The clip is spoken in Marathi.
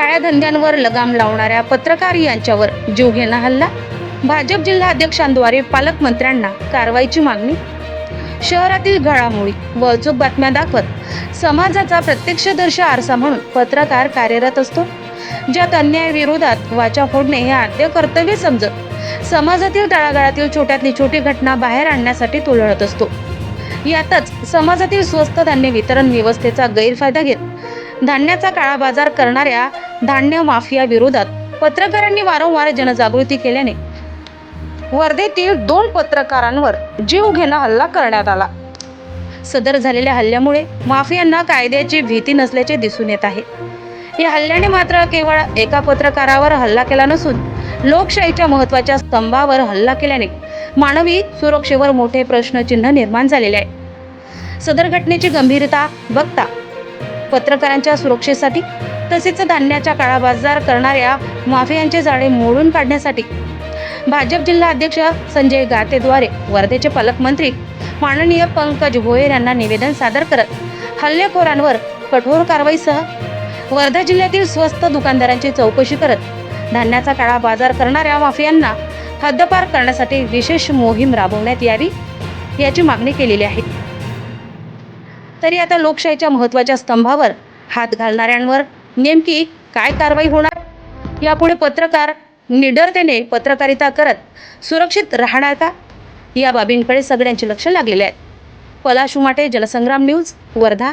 काळ्या धंद्यांवर लगाम लावणाऱ्या पत्रकार यांच्यावर जीवघेणा हल्ला? भाजप जिल्हा अध्यक्षांद्वारे पालकमंत्र्यांना कारवाईची मागणी? शहरातील घडामोडी व अचूक बातम्या दाखवत समाजाचा प्रत्यक्षदर्शी आरसा म्हणून पत्रकार कार्यरत असतो. ज्यात अन्यायाविरोधात वाचा फोडणे हे आद्य कर्तव्य समजत समाजातील तळागाळातील छोट्यातली छोटी घटना बाहेर आणण्यासाठी तो लढत असतो. यातच समाजातील स्वस्त धान्य वितरण व्यवस्थेचा गैरफायदा घेत धान्याचा काळा बाजार करणाऱ्या धान्य माफिया विरोधात पत्रकारांनी वारंवार जनजागृती केल्याने वर्धेतील दोन पत्रकारांवर जीवघेणा हल्ला करण्यात आला. सदर झालेल्या हल्ल्यामुळे माफियांना कायद्याची भीती नसल्याचे दिसून येत आहे. या हल्ल्याने मात्र केवळ एका पत्रकारावर हल्ला केला नसून लोकशाहीच्या महत्त्वाच्या स्तंभावर हल्ला केल्याने मानवी सुरक्षेवर मोठे प्रश्नचिन्ह निर्माण झालेले आहे. सदर घटनेची गंभीरता बघता पत्रकारांच्या सुरक्षेसाठी तसेच धान्याच्या काळाबाजार करणाऱ्या माफियांचे जाळे मोडून काढण्यासाठी भाजप जिल्हा अध्यक्ष संजय गातेद्वारे वर्धेचे पालकमंत्री माननीय पंकज भोयर यांना निवेदन सादर करत हल्लेखोरांवर कठोर कारवाईसह वर्धा जिल्ह्यातील स्वस्त दुकानदारांची चौकशी करत धान्याचा काळा बाजार करणाऱ्या माफियांना हद्दपार करण्यासाठी विशेष मोहीम राबवण्यात यावी याची मागणी केलेली आहे. तरी आता लोकशाहीच्या महत्त्वाच्या स्तंभावर हात घालणाऱ्यांवर नेमकी काय कारवाई होणार? यापुढे पत्रकार निडरतेने पत्रकारिता करत सुरक्षित राहणार का? या बाबींकडे सगळ्यांचे लक्ष लागलेले आहेत पलाशुमाटे जलसंग्राम न्यूज वर्धा.